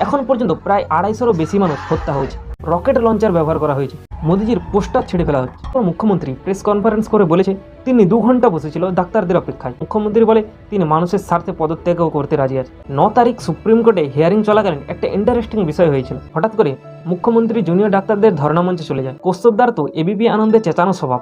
এখন পর্যন্ত প্রায় আড়াইশোরও বেশি মানুষ হত্যা হয়েছে। রকেট লঞ্চার ব্যবহার করা হয়েছে। মোদিজির পোস্টার ছেড়ে ফেলা হচ্ছে মুখ্যমন্ত্রী প্রেস কনফারেন্স করে বলেছে, তিনি দু ঘণ্টা বসেছিল ডাক্তারদের অপেক্ষায়। মুখ্যমন্ত্রী বলে, তিনি মানুষের স্বার্থে পদত্যাগও করতে রাজি আছে ন তারিখ সুপ্রিম কোর্টে হিয়ারিং চলাকালীন একটা ইন্টারেস্টিং বিষয় হয়েছিল। হঠাৎ করে মুখ্যমন্ত্রী জুনিয়র ডাক্তারদের ধর্ণা মঞ্চে চলে যায়। কৌস্তবদার তো এবিপি আনন্দে চেঁচানো স্বভাব।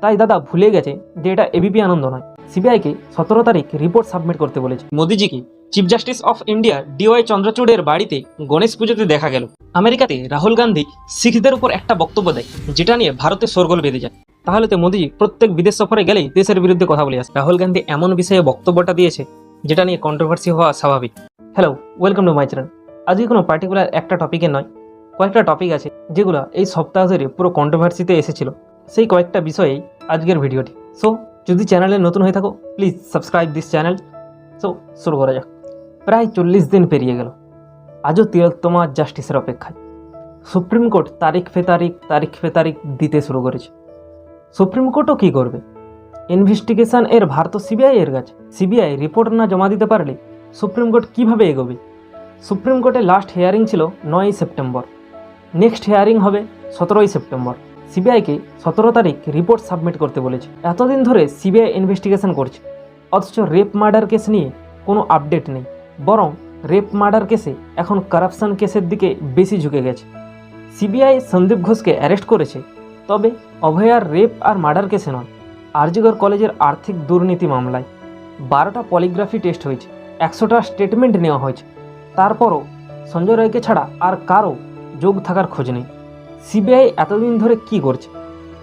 তাই দাদা ভুলে গেছে যে এটা এবিপি আনন্দ নয়। সিবিআইকে সতেরো তারিখ রিপোর্ট সাবমিট করতে বলেছে। মোদিজিকে chief justice of India DY চন্দ্রচূড়ের বাড়িতে গণেশ পুজোতে দেখা গেল। আমেরিকাতে রাহুল গান্ধী শিখদের উপর একটা বক্তব্য দেয়, যেটা নিয়ে ভারতে সরগোল বেঁধে যায়। তাহলে তো মোদিজি প্রত্যেক বিদেশ সফরে গেলেই দেশের বিরুদ্ধে কথা বলে আসে রাহুল গান্ধী এমন বিষয়ে বক্তব্যটা দিয়েছে, যেটা নিয়ে কন্ট্রোভার্সি হওয়া স্বাভাবিক। Hello welcome to my channel আজকে কোনো পার্টিকুলার একটা টপিকে নয়, কয়েকটা টপিক আছে, যেগুলো এই সপ্তাহ ধরে পুরো কন্ট্রোভার্সিতে এসেছিল। সেই কয়েকটা বিষয়েই আজকের ভিডিওটি সো যদি চ্যানেলে নতুন হয়ে থাকো please subscribe this channel so শুরু করা যাক। প্রায় চল্লিশ দিন পেরিয়ে গেল। আজও তিলোত্তমা জাস্টিসের অপেক্ষায়। সুপ্রিম কোর্ট তারিখ ফে তারিখ তারিখ ফে তারিখ দিতে শুরু করেছে। সুপ্রিম কোর্টও কী করবে? ইনভেস্টিগেশন এর ভার তো সিবিআই এর কাছে। সিবিআই রিপোর্ট না জমা দিতে পারলে সুপ্রিম কোর্ট কীভাবে এগোবে? সুপ্রিম কোর্টে লাস্ট হিয়ারিং ছিল নয়ই সেপ্টেম্বর নেক্সট হিয়ারিং হবে সতেরোই সেপ্টেম্বর সিবিআইকে সতেরো তারিখ রিপোর্ট সাবমিট করতে বলেছে। এতদিন ধরে সিবিআই ইনভেস্টিগেশন করছে। অথচ রেপ মার্ডার কেস নিয়ে কোনো আপডেট নেই। বরং রেপ মার্ডার কেসে এখন কারাপশন কেসের দিকে বেশি ঝুঁকে গেছে। সিবিআই সন্দীপ ঘোষকে অ্যারেস্ট করেছে। তবে অভয়ার রেপ আর মার্ডার কেসে নয়। আরজিগর কলেজের আর্থিক দুর্নীতি মামলায় বারোটা পলিগ্রাফি টেস্ট হয়েছে। একশোটা স্টেটমেন্ট নেওয়া হয়েছে। তারপরও সঞ্জয় রায়কে ছাড়া আর কারও যোগ থাকার খোঁজ নেই। সিবিআই এতদিন ধরে কি করছে?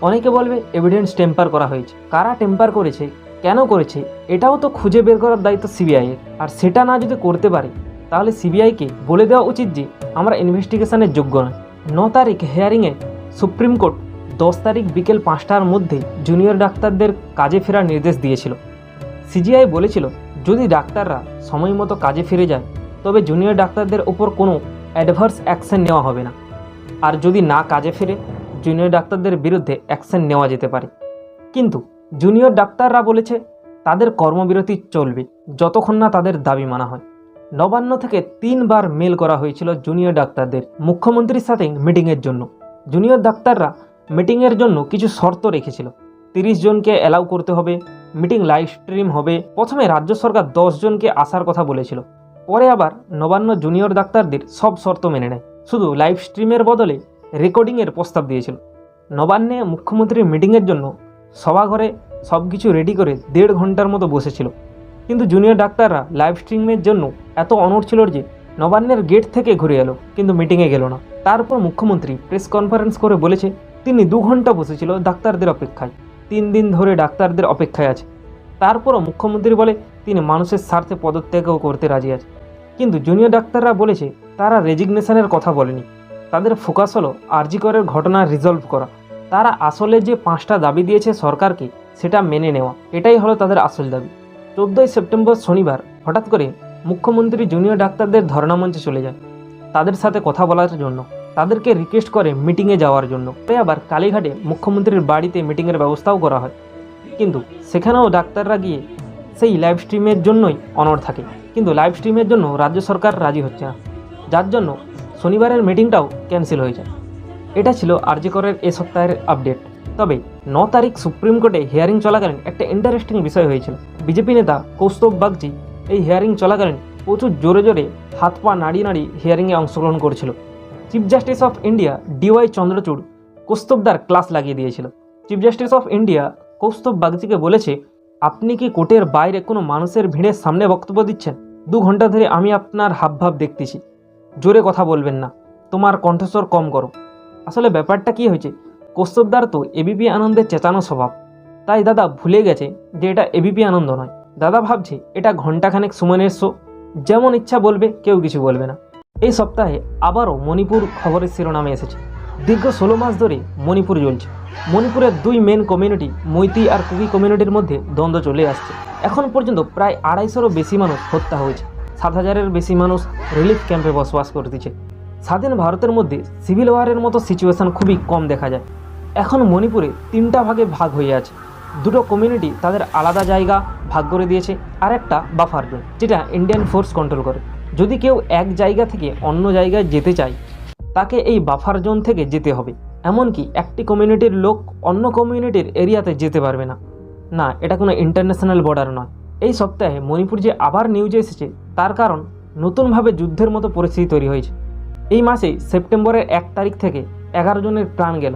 অনেকে বলবে এভিডেন্স টেম্পার করা হয়েছে। কারা টেম্পার করেছে? কেন করেছে? এটাও তো খুঁজে বের করার দায়িত্ব সিবিআইয়ের। আর সেটা না যদি করতে পারে, তাহলে সিবিআইকে বলে দেওয়া উচিত যে, আমরা ইনভেস্টিগেশনের যোগ্য নয়। ন তারিখ হেয়ারিংয়ে সুপ্রিম কোর্ট দশ তারিখ বিকেল পাঁচটার মধ্যে জুনিয়র ডাক্তারদের কাজে ফেরার নির্দেশ দিয়েছিল। সিজিআই বলেছিল, যদি ডাক্তাররা সময় মতো কাজে ফিরে যায়, তবে জুনিয়র ডাক্তারদের ওপর কোনো অ্যাডভার্স অ্যাকশন নেওয়া হবে না। আর যদি না কাজে ফেরে জুনিয়র ডাক্তারদের বিরুদ্ধে অ্যাকশন নেওয়া যেতে পারে। কিন্তু জুনিয়র ডাক্তাররা বলেছে, তাদের কর্মবিরতি চলবে, যতক্ষণ না তাদের দাবি মানা হয়। নবান্ন থেকে তিনবার মেল করা হয়েছিল জুনিয়র ডাক্তারদের মুখ্যমন্ত্রীর সাথে মিটিংয়ের জন্য। জুনিয়র ডাক্তাররা মিটিংয়ের জন্য কিছু শর্ত রেখেছিল। তিরিশ জনকে অ্যালাউ করতে হবে মিটিং লাইভ স্ট্রিম হবে। প্রথমে রাজ্য সরকার দশ জনকে আসার কথা বলেছিল। পরে আবার নবান্ন জুনিয়র ডাক্তারদের সব শর্ত মেনে নেয়। শুধু লাইভ স্ট্রিমের বদলে রেকর্ডিংয়ের প্রস্তাব দিয়েছিল। নবান্নে মুখ্যমন্ত্রীর মিটিংয়ের জন্য সভাঘরে সব কিছু রেডি করে দেড় ঘণ্টার মতো বসেছিল। কিন্তু জুনিয়র ডাক্তাররা লাইভ স্ট্রিমের জন্য এত অনড় ছিল যে নবান্নের গেট থেকে ঘুরে এলো, কিন্তু মিটিংয়ে গেল না। তারপর মুখ্যমন্ত্রী প্রেস কনফারেন্স করে বলেছে, তিনি দু ঘণ্টা বসেছিল ডাক্তারদের অপেক্ষায়। তিন দিন ধরে ডাক্তারদের অপেক্ষায় আছে। তারপরও মুখ্যমন্ত্রী বলে, তিনি মানুষের স্বার্থে পদত্যাগও করতে রাজি আছে। কিন্তু জুনিয়র ডাক্তাররা বলেছে তারা রেজিগনেশনের কথা বলেনি। তাদের ফোকাস হলো আরজিকরের ঘটনা রিজলভ করা। তারা আসলে যে পাঁচটা দাবি দিয়েছে সরকারকে, সেটা মেনে নেওয়া। এটাই হলো তাদের আসল দাবি। চোদ্দোই সেপ্টেম্বর শনিবার হঠাৎ করে মুখ্যমন্ত্রী জুনিয়র ডাক্তারদের ধর্ণা মঞ্চে চলে যায় তাদের সাথে কথা বলার জন্য। তাদেরকে রিকোয়েস্ট করে মিটিংয়ে যাওয়ার জন্য। পরে আবার কালীঘাটে মুখ্যমন্ত্রীর বাড়িতে মিটিংয়ের ব্যবস্থাও করা হয়। কিন্তু সেখানেও ডাক্তাররা গিয়ে সেই লাইভ স্ট্রিমের জন্যই অনড় থাকে। কিন্তু লাইভ স্ট্রিমের জন্য রাজ্য সরকার রাজি হচ্ছে না। যার জন্য শনিবারের মিটিংটাও ক্যান্সেল হয়ে যায়। এটা ছিল আরজিকরের এ সপ্তাহের আপডেট। তবে ন তারিখ সুপ্রিম কোর্টে হিয়ারিং চলাকালীন একটা ইন্টারেস্টিং বিষয় হয়েছিল। বিজেপি নেতা কৌস্তব বাগজি এই হিয়ারিং চলাকালীন প্রচুর জোরে জোরে হাত পা নাড়িয়ে নাড়িয়ে হিয়ারিংয়ে অংশগ্রহণ করেছিল। Chief justice of India DY Chandrachud কৌস্তবদার class লাগিয়ে দিয়েছিল। Chief justice of India Kaustav বাগজিকে বলেছে, আপনি কি কোর্টের বাইরে কোনো মানুষের ভিড়ের সামনে বক্তব্য দিচ্ছেন? দু ঘণ্টা ধরে আমি আপনার হাবভাব দেখতেছি। জোরে কথা বলবেন না। তোমার কণ্ঠস্বর কম করো আসলে ব্যাপারটা কি হয়েছে? কৌস্তবদার তো এবিপি আনন্দের চেঁচানো স্বভাব। তাই দাদা ভুলে গেছে যে এটা এবিপি আনন্দ নয়। দাদা ভাবছে এটা ঘন্টাখানেক সুমনের শো। যেমন ইচ্ছা বলবে, কেউ কিছু বলবে না। এই সপ্তাহে আবারও মণিপুর খবরের শিরোনামে এসেছে। দীর্ঘ ষোলো মাস ধরে মণিপুর জ্বলছে। মণিপুরের দুই মেন কমিউনিটি মৈতি আর কুকি কমিউনিটির মধ্যে দ্বন্দ্ব চলে আসছে। এখন পর্যন্ত প্রায় আড়াইশোরও বেশি মানুষ হত্যা হয়েছে। সাত হাজারের বেশি মানুষ রিলিফ ক্যাম্পে বসবাস করতেছে। স্বাধীন ভারতের মধ্যে সিভিল ওয়ারের মতো সিচুয়েশন খুবই কম দেখা যায়। এখন মণিপুরে তিনটা ভাগে ভাগ হয়ে আছে। দুটো কমিউনিটি তাদের আলাদা জায়গা ভাগ করে দিয়েছে, আর একটা বাফার জোন যেটা ইন্ডিয়ান ফোর্স কন্ট্রোল করে। যদি কেউ এক জায়গা থেকে অন্য জায়গায় যেতে চায়, তাকে এই বাফার জোন থেকে যেতে হবে। এমনকি একটি কমিউনিটির লোক অন্য কমিউনিটির এরিয়াতে যেতে পারবে না। না, এটা কোনো ইন্টারন্যাশনাল বর্ডার নয়। এই সপ্তাহে মণিপুর যে আবার নিউজে এসেছে তার কারণ নতুনভাবে যুদ্ধের মতো পরিস্থিতি তৈরি হয়েছে। এই মাসেই সেপ্টেম্বরের এক তারিখ থেকে এগারো জনের প্রাণ গেল।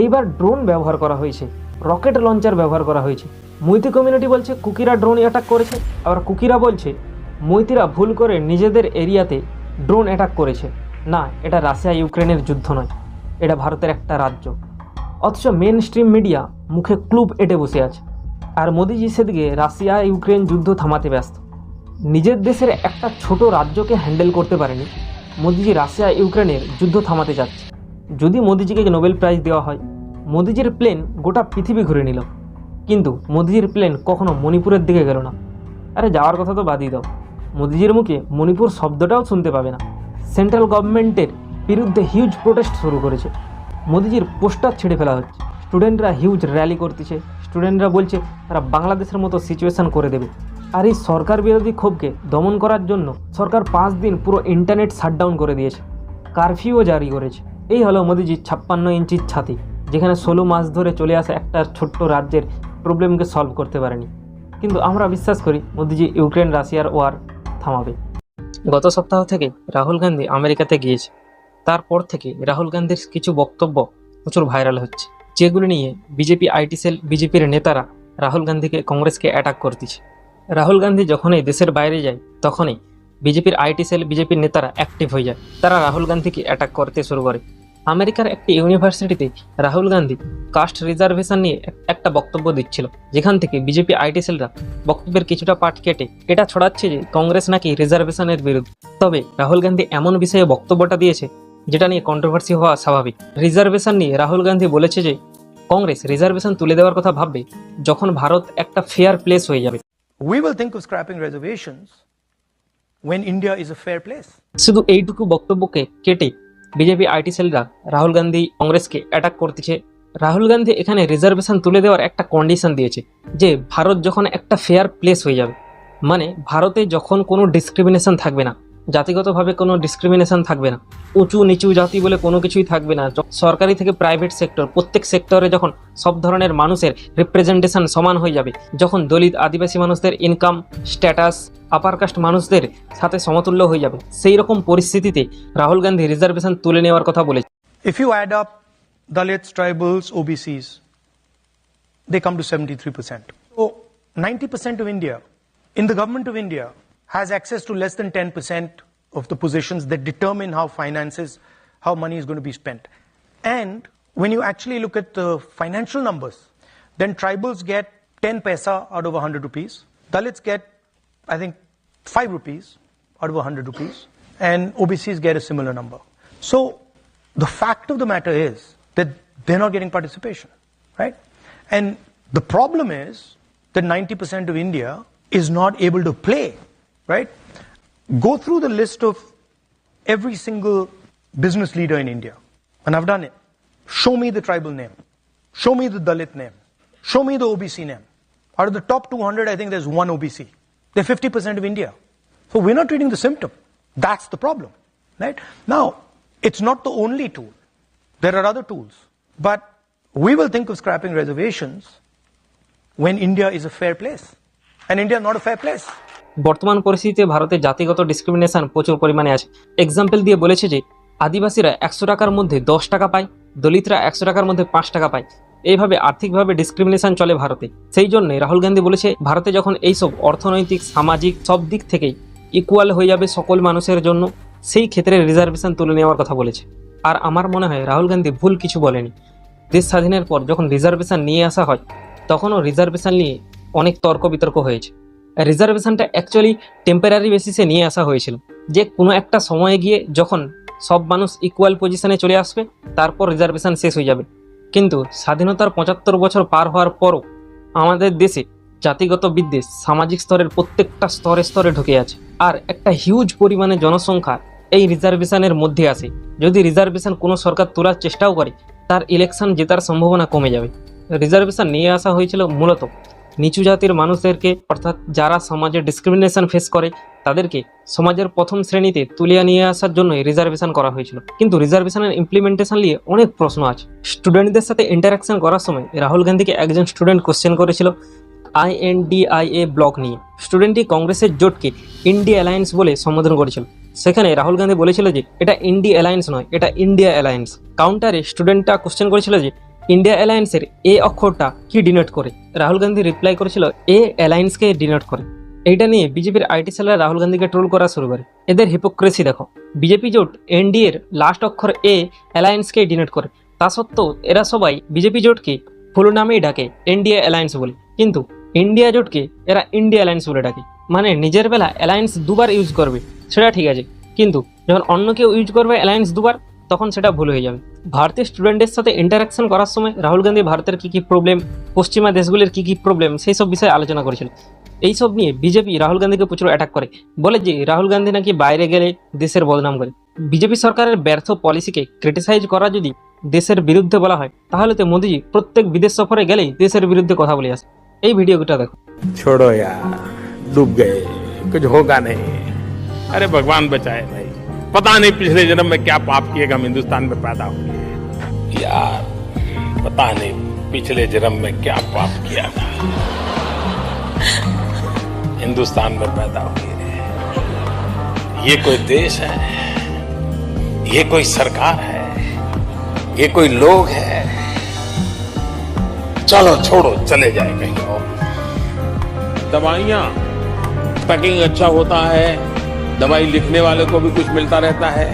এইবার ড্রোন ব্যবহার করা হয়েছে, রকেট লঞ্চার ব্যবহার করা হয়েছে। মৈতি কমিউনিটি বলছে, কুকিরা ড্রোন অ্যাটাক করেছে। আবার কুকিরা বলছে মৈতিরা ভুল করে নিজেদের এরিয়াতে ড্রোন অ্যাটাক করেছে। না, এটা রাশিয়া ইউক্রেনের যুদ্ধ নয়, এটা ভারতের একটা রাজ্য। অথচ মেন স্ট্রিম মিডিয়া মুখে ক্লুব এঁটে বসে আছে। আর মোদিজি সেদিকে রাশিয়া ইউক্রেন যুদ্ধ থামাতে ব্যস্ত। নিজের দেশের একটা ছোট রাজ্যকে হ্যান্ডেল করতে পারেনি। মোদিজি রাশিয়া, ইউক্রেনের যুদ্ধ থামাতে যাচ্ছে। যদি মোদিজিকে নোবেল প্রাইজ দেওয়া হয়, মোদিজির প্লেন গোটা পৃথিবী ঘুরে নিল। কিন্তু মোদিজির প্লেন কখনো মণিপুরের দিকে গেল না। আরে যাওয়ার কথা তো বাদই দাও। মোদিজির মুখে মণিপুর শব্দটাও শুনতে পাবে না। সেন্ট্রাল গভর্নমেন্টের বিরুদ্ধে হিউজ প্রোটেস্ট শুরু করেছে। মোদিজির পোস্টার ছেড়ে ফেলা হচ্ছে। স্টুডেন্টরা হিউজ র্যালি করতেছে। স্টুডেন্টরা বলছে, তারা বাংলাদেশের মতো সিচুয়েশন করে দেবে। আর এই সরকার বিরোধী ক্ষোভকে দমন করার জন্য সরকার পাঁচ দিন পুরো ইন্টারনেট শাটডাউন করে দিয়েছে। কারফিউও জারি করেছে। এই হলো মোদিজির ছাপ্পান্ন ইঞ্চির ছাতি, যেখানে ষোলো মাস ধরে চলে আসা একটা ছোট্ট রাজ্যের প্রবলেমকে সলভ করতে পারেনি। কিন্তু আমরা বিশ্বাস করি মোদিজি ইউক্রেন, রাশিয়ার ওয়ার থামাবে। গত সপ্তাহ থেকে রাহুল গান্ধী আমেরিকাতে গিয়েছে। তারপর থেকে রাহুল গান্ধীর কিছু বক্তব্য প্রচুর ভাইরাল হচ্ছে, যেগুলো নিয়ে বিজেপি আইটি সেল, বিজেপির নেতারা রাহুল গান্ধীকে কংগ্রেসকে অ্যাটাক করতেছে। রাহুল গান্ধী যখনই দেশের বাইরে যায়, তখনই বিজেপির আইটি সেল বিজেপির নেতারা অ্যাক্টিভ হয়ে যায়। তারা রাহুল গান্ধীকে অ্যাটাক করতে শুরু করে। আমেরিকার একটি ইউনিভার্সিটিতে রাহুল গান্ধী কাস্ট রিজার্ভেশন নিয়ে একটা বক্তব্য দিচ্ছিল, যেখান থেকে বিজেপি আইটি সেলরা বক্তব্যের কিছুটা পার্ট কেটে এটা ছড়াচ্ছে যে কংগ্রেস নাকি রিজার্ভেশনের বিরুদ্ধে। তবে রাহুল গান্ধী এমন বিষয়ে বক্তব্যটা দিয়েছে, যেটা নিয়ে কন্ট্রোভার্সি হওয়া স্বাভাবিক। রিজার্ভেশন নিয়ে রাহুল গান্ধী বলেছে যে, কংগ্রেস রিজার্ভেশন তুলে দেওয়ার কথা ভাববে যখন ভারত একটা ফেয়ার প্লেস হয়ে যাবে। We will think of scrapping reservations when India is a fair place. শুধু এইটুকু বক্তব্যকে কেটে বিজেপি আইটি সেলরা রাহুল গান্ধী কংগ্রেসকে অ্যাটাক করতেছে রাহুল গান্ধী এখানে রিজার্ভেশন তুলে দেওয়ার একটা কন্ডিশন দিয়েছে যে ভারত যখন একটা ফেয়ার প্লেস হয়ে যাবে মানে ভারতে যখন কোনো ডিসক্রিমিনেশন থাকবে না জাতিগতভাবে কোনো ডিসক্রিমিনেশন থাকবে না। উঁচু নিচু জাতি বলে কোনো কিছুই থাকবে না। সরকারি থেকে প্রাইভেট সেক্টর প্রত্যেক সেক্টরে যখন সব ধরনের মানুষের রিপ্রেজেন্টেশন সমান হয়ে যাবে যখন দলিত আদিবাসী মানুষদের ইনকাম স্ট্যাটাস আপার কাস্ট মানুষদের সাথে সমতুল্য হয়ে যাবে সেই রকম পরিস্থিতিতে রাহুল গান্ধী রিজার্ভেশন তুলে নেওয়ার কথা বলেছে If you add up Dalits, tribals, OBCs, they come to 73%. ও 90% of India in the government of India, has access to less than 10% of the positions that determine how finances, how money is going to be spent. And when you actually look at the financial numbers, then tribals get 10 paisa out of 100 rupees. Dalits get, I think, 5 rupees out of 100 rupees. And OBCs get a similar number. So the fact of the matter is that they're not getting participation, right? And the problem is that 90% of India is not able to play, right? Go through the list of every single business leader in India, and I've done it. Show me the tribal name, show me the Dalit name, show me the OBC name. Out of the top 200, I think there's one OBC. They're 50% of India. So we're not treating the symptom. That's the problem, right? Now, it's not the only tool. There are other tools. But we will think of scrapping reservations when India is a fair place. And India is not a fair place. বর্তমান পরিস্থিতিতে ভারতে জাতিগত discrimination প্রচুর পরিমাণে আছে। Example দিয়ে বলেছে যে, আদিবাসীরা একশো টাকার মধ্যে দশ টাকা পায়, দলিতরা একশো টাকার মধ্যে পাঁচ টাকা পায়। এইভাবে আর্থিকভাবে ডিসক্রিমিনেশন চলে ভারতে। সেই জন্য রাহুল গান্ধী বলেছে, ভারতে যখন এইসব অর্থনৈতিক, সামাজিক সব দিক থেকেই ইকুয়াল হয়ে যাবে সকল মানুষের জন্য, সেই ক্ষেত্রে রিজার্ভেশন তুলে নেওয়ার কথা বলেছে। আর আমার মনে হয় রাহুল গান্ধী ভুল কিছু বলেনি। দেশ স্বাধীনের পর যখন রিজার্ভেশন নিয়ে আসা হয়, তখনও রিজার্ভেশন নিয়ে অনেক তর্ক বিতর্ক হয়েছে। রিজার্ভেশনটা অ্যাকচুয়ালি টেম্পোরারি বেসিসে নিয়ে আসা হয়েছিল। যে কোনো একটা সময়ে গিয়ে যখন সব মানুষ ইকুয়াল পজিশনে চলে আসবে, তারপর রিজার্ভেশন শেষ হয়ে যাবে। কিন্তু স্বাধীনতার পঁচাত্তর বছর পার হওয়ার পরও আমাদের দেশে জাতিগত বিদ্বেষ সামাজিক স্তরের প্রত্যেকটা স্তরে স্তরে ঢুকে আছে। আর একটা হিউজ পরিমাণে জনসংখ্যা এই রিজার্ভেশনের মধ্যে আসে যদি রিজার্ভেশন কোনো সরকার তোলার চেষ্টাও করে, তার ইলেকশন জেতার সম্ভাবনা কমে যাবে। রিজার্ভেশন নিয়ে আসা হয়েছিল মূলত নিচু জাতির মানুষদেরকে, অর্থাৎ যারা সমাজে ডিসক্রিমিনেশন ফেস করে, তাদেরকে সমাজের প্রথম শ্রেণীতে তুলিয়ে নিয়ে আসার জন্য রিজার্ভেশন করা হয়েছিল। কিন্তু রিজার্ভেশনের ইমপ্লিমেন্টেশন নিয়ে অনেক প্রশ্ন আছে। স্টুডেন্টদের সাথে ইন্টারাকশন করার সময় রাহুল গান্ধীকে একজন স্টুডেন্ট কোশ্চেন করেছিল আইএনডিআইএ ব্লক নিয়ে। স্টুডেন্টটি কংগ্রেসের জোটকে ইন্ডিয়া অ্যালায়েন্স বলে সম্বোধন করেছিল। সেখানে রাহুল গান্ধী বলেছিল যে, এটা ইন্ডিয়া অ্যালায়েন্স নয়, এটা ইন্ডিয়া অ্যালায়েন্স কাউন্টারে স্টুডেন্টটা কোশ্চেন করেছিল যে ইন্ডিয়া অ্যালায়েন্সের এ অক্ষরটা কি ডিনোট করে? রাহুল গান্ধী রিপ্লাই করেছিল, এ অ্যালায়েন্সকে ডিনোট করে। এইটা নিয়ে বিজেপির আইটি সেলার রাহুল গান্ধীকে ট্রোল করা শুরু করে। এদের হিপোক্রেসি দেখো। বিজেপি জোট এনডিএর লাস্ট অক্ষর এ অ্যালায়েন্সকে ডিনোট করে। তা সত্ত্বেও এরা সবাই বিজেপি জোটকে ফুল নামেই ডাকে এনডিএ অ্যালায়েন্স বলে। কিন্তু ইন্ডিয়া জোটকে এরা ইন্ডিয়া অ্যালায়েন্স বলে ডাকে। মানে নিজের বেলা অ্যালায়েন্স দুবার ইউজ করবে, সেটা ঠিক আছে। কিন্তু যখন অন্য কেউ ইউজ করবে অ্যালায়েন্স দুবার তখন সেটা ভুল হয়ে যাবে। ভারতীয় স্টুডেন্টদের সাথে ইন্টারাকশন করার সময় রাহুল গান্ধী ভারতের কী কী প্রবলেম পশ্চিমা দেশগুলির কী কী প্রবলেম সেই সব বিষয়ে আলোচনা করেছিল। এই সব নিয়ে বিজেপি রাহুল গান্ধীকে প্রচুর অ্যাটাক করে। বলে যে রাহুল গান্ধী নাকি বাইরে গেলে দেশের বদনাম করে। বিজেপি সরকারের ব্যর্থ পলিসিকে ক্রিটিসাইজ করা যদি দেশের বিরুদ্ধে বলা হয় তাহলে তো মোদীজি প্রত্যেক বিদেশ সফরে গেলেই দেশের বিরুদ্ধে কথা বলে আসে। এই ভিডিওটা দেখো। ছোড়ো ডুব গে কিছু হোক আরে ভগবান বেচায় ভাই पता नहीं पिछले जन्म में क्या पाप किए हम हिंदुस्तान में पैदा हुए यार, पता नहीं पिछले जन्म में क्या पाप किया था। हिंदुस्तान में पैदा हुए ये कोई देश है, ये कोई सरकार है, ये कोई लोग है। चलो छोड़ो, चले जाए कहीं और। दवाइयाँ पैकिंग अच्छा होता है दवाई लिखने वाले को भी कुछ मिलता रहता है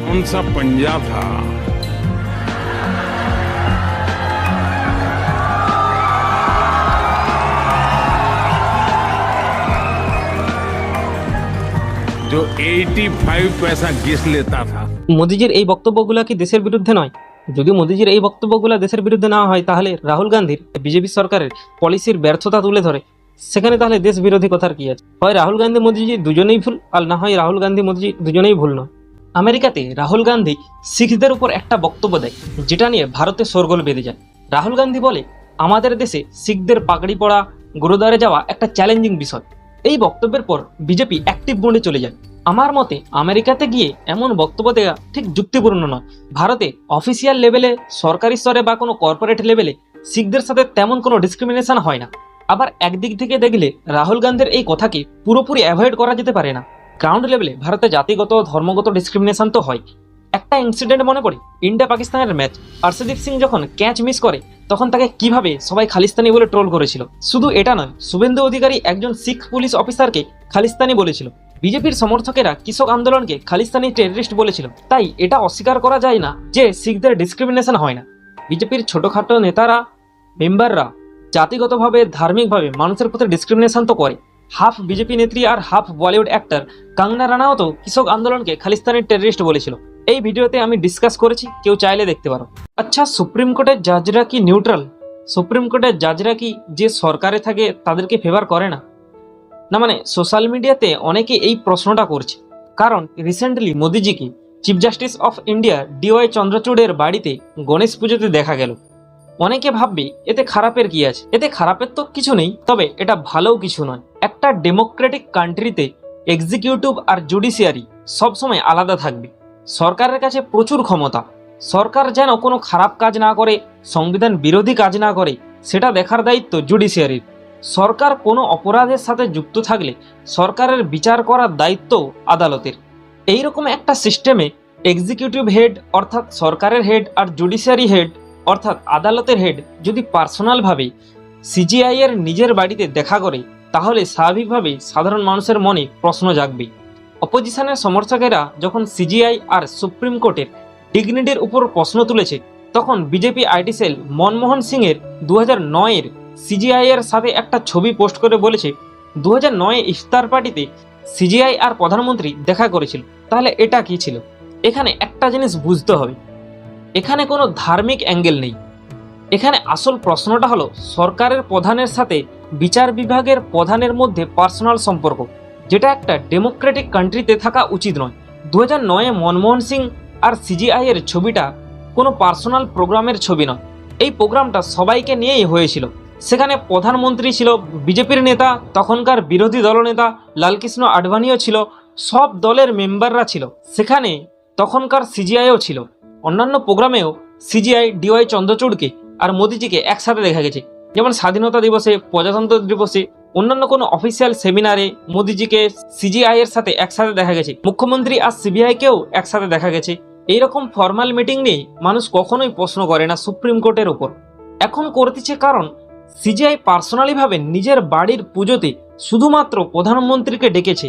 कौन सा पंजा था जो 85 पैसा घिस लेता था মোদিজির এই বক্তব্যগুলো কি দেশের বিরুদ্ধে নয় যদি মোদিজির এই বক্তব্যগুলো দেশের বিরুদ্ধে না হয় তাহলে রাহুল গান্ধীর বিজেপি সরকারের পলিসির ব্যর্থতা তুলে ধরে সেখানে তাহলে দেশ বিরোধী কথার কি আছে? হয় রাহুল গান্ধী মোদিজি দুজনেই ভুল, আর না হয় রাহুল গান্ধী মোদিজি দুজনেই ভুল নয়। আমেরিকাতে রাহুল গান্ধী শিখদের উপর একটা বক্তব্য দেয়, যেটা নিয়ে ভারতে শোরগোল বেঁধে যায়। রাহুল গান্ধী বলে, আমাদের দেশে শিখদের পাগড়ি পড়া গুরুদ্বারে যাওয়া একটা চ্যালেঞ্জিং বিষয়। এই বক্তব্যের পর বিজেপি অ্যাক্টিভ মোডে চলে যায়। আমার মতে, আমেরিকাতে গিয়ে এমন বক্তব্য দেওয়া ঠিক যুক্তিপূর্ণ নয়। ভারতে অফিসিয়াল লেভেলে সরকারি স্তরে বা কোনো কর্পোরেট লেভেলে শিখদের সাথে তেমন কোনো ডিসক্রিমিনেশন হয় না। আবার একদিক থেকে দেখলে রাহুল গান্ধীর এই কথাকে পুরোপুরি অ্যাভয়েড করা যেতে পারে না। গ্রাউন্ড লেভেলে ভারতে জাতিগত, ধর্মগত ডিসক্রিমিনেশন তো হয়। একটা ইনসিডেন্ট মনে পড়ে, ইন্ডিয়া পাকিস্তানের ম্যাচ হর্ষদীপ সিং যখন ক্যাচ মিস করে, তখন তাকে কীভাবে সবাই খালিস্তানি বলে ট্রোল করেছিল? শুধু এটা নয়, শুভেন্দু অধিকারী একজন শিখ পুলিশ অফিসারকে খালিস্তানি বলেছিল। বিজেপির সমর্থকেরা কৃষক আন্দোলনকে খালিস্তানি টেররিস্ট বলেছিল। তাই এটা অস্বীকার করা যায় না যে শিখদের ডিসক্রিমিনেশন হয় না। বিজেপির ছোটখাটো নেতারা মেম্বাররা জাতিগতভাবে, ধার্মিকভাবে মানুষের প্রতি ডিসক্রিমিনেশন তো করে হাফ বিজেপি নেত্রী আর half Bollywood actor Kangana Ranaut তো কৃষক আন্দোলনকে খালিস্তানি টেররিস্ট বলেছিল। এই ভিডিওতে আমি ডিসকাস করেছি, কেউ চাইলে দেখতে পারো। আচ্ছা সুপ্রিম কোর্টের জাজরা কি নিউট্রাল সুপ্রিম কোর্টের জাজরা কি যে সরকারে থাকে, তাদেরকে ফেভার করে না? না মানে সোশ্যাল মিডিয়াতে অনেকে এই প্রশ্নটা করছে। কারণ recently মোদিজিকে chief justice of India DY চন্দ্রচূড়ের বাড়িতে গণেশ পুজোতে দেখা গেল। অনেকে ভাববে, এতে খারাপের কি আছে? এতে খারাপের তো কিছু নেই, তবে এটা ভালোও কিছু নয়। একটা ডেমোক্রেটিক কান্ট্রিতে এক্সিকিউটিভ আর জুডিশিয়ারি সবসময় আলাদা থাকবে। সরকারের কাছে প্রচুর ক্ষমতা। সরকার যেন কোনো খারাপ কাজ না করে, সংবিধান বিরোধী কাজ না করে, সেটা দেখার দায়িত্ব জুডিশিয়ারির। সরকার কোনো অপরাধের সাথে যুক্ত থাকলে সরকারের বিচার করার দায়িত্ব আদালতের। এইরকম একটা সিস্টেমে এক্সিকিউটিভ হেড অর্থাৎ সরকারের হেড আর জুডিশিয়ারি হেড অর্থাৎ আদালতের হেড যদি পার্সোনালভাবে সিজিআই এর নিজের বাড়িতে দেখা করে, তাহলে স্বাভাবিকভাবে সাধারণ মানুষের মনে প্রশ্ন জাগবে। অপোজিশনের সমর্থকেরা যখন সিজিআই আর সুপ্রিম কোর্টের ডিগনিটির উপর প্রশ্ন তুলেছে, তখন BJP IT cell Manmohan Singh এর দু হাজার নয়ের সিজিআই এর সাথে একটা ছবি পোস্ট করে বলেছে দু হাজার নয়ে ইফতার পার্টিতে সিজিআই আর প্রধানমন্ত্রী দেখা করেছিল, তাহলে এটা কি ছিল? এখানে একটা জিনিস বুঝতে হবে। এখানে কোনো ধার্মিক অ্যাঙ্গেল নেই। এখানে আসল প্রশ্নটা হলো, সরকারের প্রধানের সাথে বিচার বিভাগের প্রধানের মধ্যে পার্সোনাল সম্পর্ক, যেটা একটা ডেমোক্রেটিক কান্ট্রিতে থাকা উচিত নয়। দু হাজার নয়ে মনমোহন সিং আর সিজিআই এর ছবিটা কোনো পার্সোনাল প্রোগ্রামের ছবি নয়। এই প্রোগ্রামটা সবাইকে নিয়েই হয়েছিল। সেখানে প্রধানমন্ত্রী ছিল, বিজেপির নেতা, তখনকার বিরোধী দলনেতা, লালকৃষ্ণ আডবাণীও ছিল, সব দলের মেম্বাররা ছিল। সেখানে তখনকার সিজিআইও ছিল। অন্যান্য প্রোগ্রামেও সিজিআই ডিওয়াই চন্দ্রচূড়কে আর মোদিজিকে একসাথে দেখা গেছে। যেমন স্বাধীনতা দিবসে, প্রজাতন্ত্র দিবসে, অন্যান্য কোনো অফিসিয়াল সেমিনারে মোদিজিকে সিজিআই এর সাথে একসাথে দেখা গেছে। মুখ্যমন্ত্রী আর সিবিআইকেও একসাথে দেখা গেছে। এইরকম ফর্মাল মিটিং নিয়ে মানুষ কখনোই প্রশ্ন করে না সুপ্রিম কোর্টের ওপর এখন করতেছে কারণ সিজিআই পার্সোনালিভাবে নিজের বাড়ির পুজোতে শুধুমাত্র প্রধানমন্ত্রীকে ডেকেছে।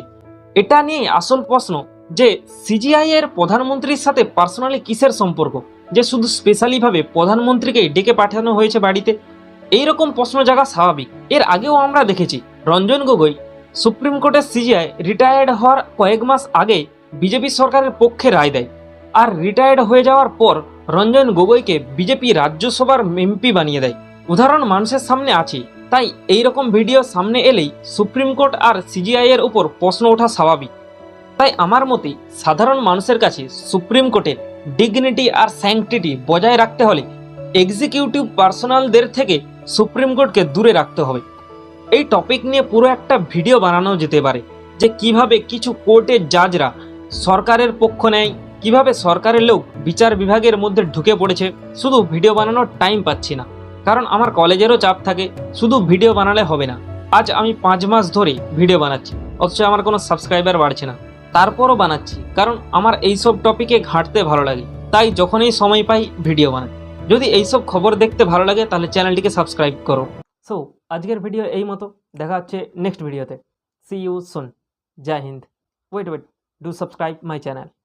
এটা নিয়ে আসল প্রশ্ন যে সিজিআই এর প্রধানমন্ত্রীর সাথে পার্সোনালি কিসের সম্পর্ক? যে শুধু স্পেশালিভাবে প্রধানমন্ত্রীকে ডেকে পাঠানো হয়েছে বাড়িতে? এইরকম প্রশ্ন জাগা স্বাভাবিক। এর আগেও আমরা দেখেছি, রঞ্জন গগৈ সুপ্রিম কোর্টের সিজিআই রিটায়ার্ড হওয়ার কয়েক মাস আগে বিজেপি সরকারের পক্ষে রায় দেয়। আর রিটায়ার্ড হয়ে যাওয়ার পর রঞ্জন গগৈকে বিজেপি রাজ্যসভার এমপি বানিয়ে দেয়। উদাহরণ মানুষের সামনে আছে তাই এই রকম ভিডিও সামনে এলেই সুপ্রিম কোর্ট আর সিজিআই এর উপর প্রশ্ন ওঠা স্বাভাবিক। তাই আমার মতে সাধারণ মানুষের কাছে সুপ্রিম কোর্টের ডিগনিটি আর স্যাংটিটি বজায় রাখতে হলে এক্সিকিউটিভ পার্সোনালদের থেকে সুপ্রিম কোর্টকে দূরে রাখতে হবে। এই টপিক নিয়ে পুরো একটা ভিডিও বানানো যেতে পারে যে কীভাবে কিছু কোর্টের জাজরা সরকারের পক্ষ নেয়, কীভাবে সরকারের লোক বিচার বিভাগের মধ্যে ঢুকে পড়েছে। শুধু ভিডিও বানানোর টাইম পাচ্ছি না, কারণ আমার কলেজেরও চাপ থাকে, শুধু ভিডিও বানালে হবে না। আজ আমি পাঁচ মাস ধরে ভিডিও বানাচ্ছি, অথচ আমার কোনো সাবস্ক্রাইবার বাড়ছে না। তারপরও বানাচ্ছি, কারণ আমার এইসব টপিকে ঘাঁটতে ভালো লাগে। তাই যখনই সময় পাই, ভিডিও বানাই। যদি এইসব খবর দেখতে ভালো লাগে, তাহলে চ্যানেলটিকে সাবস্ক্রাইব করো। সো আজকের ভিডিও এই মতো। দেখা হচ্ছে নেক্সট ভিডিওতে see you soon Joy Hind wait wait do subscribe my channel